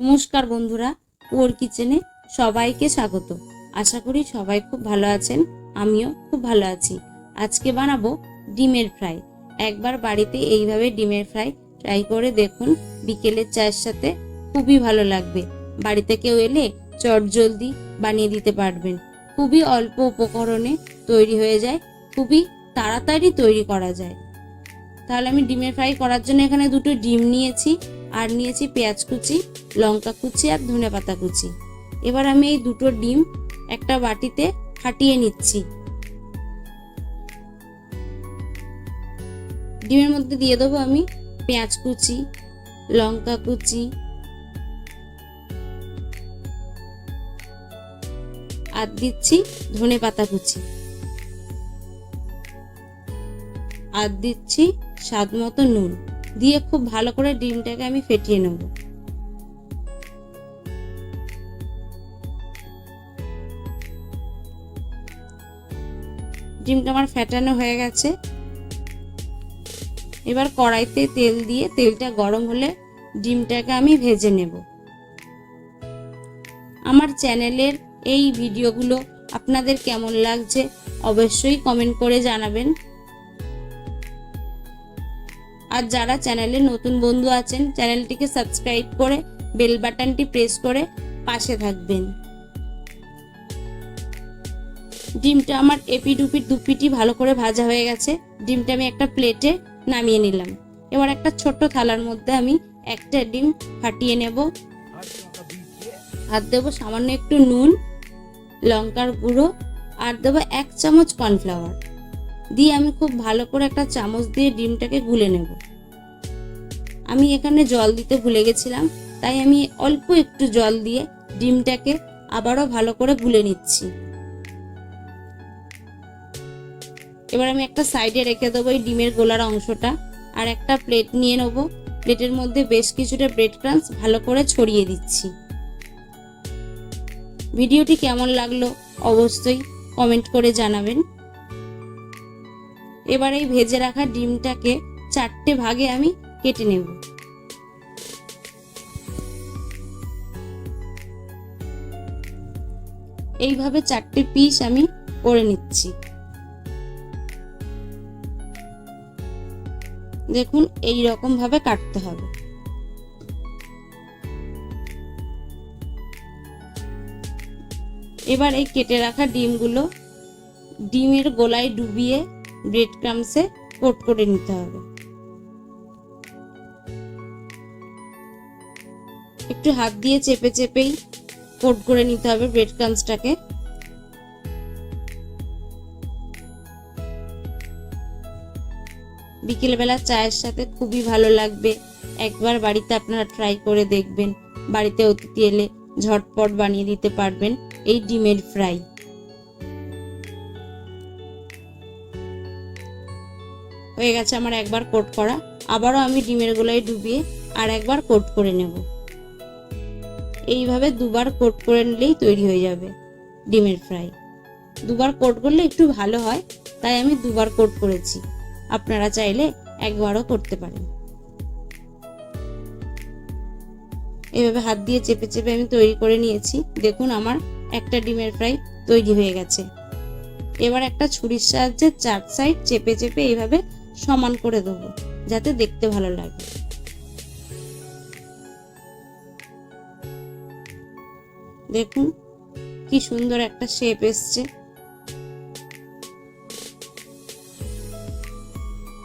নমস্কার বন্ধুরা ওর কিচেনে সবাইকে স্বাগত। আশা করি সবাই খুব ভালো আছেন, আমিও খুব ভালো আছি। আজকে বানাবো ডিমের ফ্রাই। একবার বাড়িতে এইভাবে ডিমের ফ্রাই ট্রাই করে দেখুন, বিকেলের চায়ের সাথে খুবই ভালো লাগবে। বাড়িতে কেউ এলে চট জলদি বানিয়ে দিতে পারবেন। খুবই অল্প উপকরণে তৈরি হয়ে যায়, খুবই তাড়াতাড়ি তৈরি করা যায়। তাহলে আমি ডিমের ফ্রাই করার জন্য এখানে দুটো ডিম নিয়েছি। আর নিয়েছি পেঁয়াজ কুচি, লঙ্কা কুচি আর ধনে পাতা কুচি। এবার আমি এই দুটো ডিম একটা বাটিতে ফাটিয়ে নিচ্ছি। ডিমের মধ্যে দিয়ে দেবো আমি পেঁয়াজ কুচি, লঙ্কা কুচি আর দিচ্ছি ধনে পাতা কুচি। আর দিচ্ছি স্বাদ মতো নুন। দিয়ে খুব ভালো করে ডিমটাকে আমি ফেটিয়ে নেব। ডিমটা আমার ফেটানো হয়ে গেছে। এবার কড়াইতে তেল দিয়ে তেলটা গরম হলে ডিমটাকে আমি ভেজে নেব। আমার চ্যানেলের এই ভিডিওগুলো আপনাদের কেমন লাগছে অবশ্যই কমেন্ট করে জানাবেন। আর যারা চ্যানেলে নতুন বন্ধু আছেন, চ্যানেলটিকে সাবস্ক্রাইব করে বেল বাটনটি প্রেস করে পাশে থাকবেন। ডিমটা আমার এপি ডুপি দুপিটি ভালো করে ভাজা হয়ে গেছে। ডিমটা আমি একটা প্লেটে নামিয়ে নিলাম। এবার একটা ছোট্ট থালার মধ্যে আমি একটা ডিম ফাটিয়ে নেব। আর দেবো সামান্য একটু নুন, লঙ্কার গুঁড়ো, আর দেবো এক চামচ কর্নফ্লাওয়ার। দিয়ে আমি খুব ভালো করে একটা চামচ দিয়ে ডিমটাকে গুলে নেব। আমি এখানে জল দিতে ভুলে গেছিলাম, তাই আমি অল্প একটু জল দিয়ে ডিমটাকে আবারও ভালো করে গুলে নিচ্ছি। এবার আমি একটা সাইডে রেখে দেবো এই ডিমের গোলার অংশটা, আর একটা প্লেট নিয়ে নেব। প্লেটের মধ্যে বেশ কিছুটা ব্রেড ক্রাঞ্চ ভালো করে ছড়িয়ে দিচ্ছি। ভিডিওটি কেমন লাগল অবশ্যই কমেন্ট করে জানাবেন। এবার এই ভেজে রাখা ডিমটাকে চারটে ভাগে আমি কেটে নেব। এইভাবে চারটে পিস আমি করে নিচ্ছি। দেখুন এই রকম ভাবে কাটতে হবে। এবার এই কেটে রাখা ডিমগুলো ডিমের গোলায় ডুবিয়ে ব্রেড ক্রামসে কোট করে নিতে হবে। একটু হাত দিয়ে চেপে চেপেই কোট করে নিতে হবে ব্রেড ক্রামসটাকে বিকেলবেলা চায়ের সাথে খুবই ভালো লাগবে। একবার বাড়িতে আপনারা ট্রাই করে দেখবেন। বাড়িতে অতিথি এলে ঝটপট বানিয়ে দিতে পারবেন এই ডিমের ফ্রাই হয়ে গেছে আমার একবার কোট করা। আবারও আমি ডিমের গোলায় ডুবিয়ে আর একবার কোট করে নেব। এইভাবে দুবার কোট করে নিলেই তৈরি হয়ে যাবে ডিমের ফ্রাই। দুবার কোট করলে একটু ভালো হয়, তাই আমি দুবার কোট করেছি। আপনারা চাইলে একবারও করতে পারেন। এভাবে হাত দিয়ে চেপে চেপে আমি তৈরি করে নিয়েছি। দেখুন আমার একটা ডিমের ফ্রাই তৈরি হয়ে গেছে। এবার একটা ছুরির সাহায্যে চার সাইড চেপে চেপে এইভাবে সমান করে দেবো, যাতে দেখতে ভালো লাগে। দেখুন, কি সুন্দর একটা শেপ এসছে।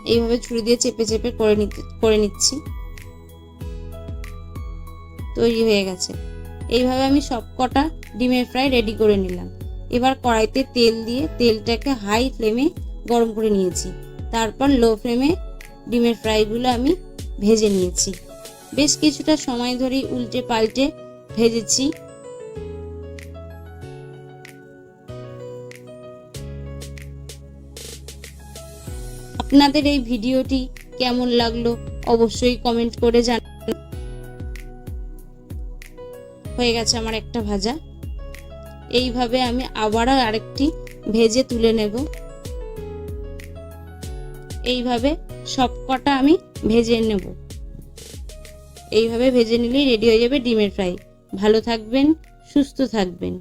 এইভাবে ছুরি দিয়ে চেপে চেপে করে নিতে, করে নিচ্ছি। তৈরি হয়ে গেছে। এইভাবে আমি সব কটা ডিমের ফ্রাই রেডি করে নিলাম। এবার কড়াইতে তেল দিয়ে তেলটাকে হাই ফ্লেমে গরম করে নিয়েছি। তারপর লো ফ্লেমে ডিমের ফ্রাইগুলো আমি ভেজে নিয়েছি। বেশ কিছুটা সময় ধরেই উল্টে পাল্টে ভেজেছি। আপনাদের এই ভিডিওটি কেমন লাগল অবশ্যই কমেন্ট করে জানান হয়ে গেছে আমার একটা ভাজা। এইভাবে আমি আবারও আরেকটি ভেজে তুলে নেব। এইভাবে সব কটা আমি ভেজে নেব। এইভাবে ভেজে নিলেই রেডি হয়ে যাবে ডিমের ফ্রাই। ভালো থাকবেন, সুস্থ থাকবেন।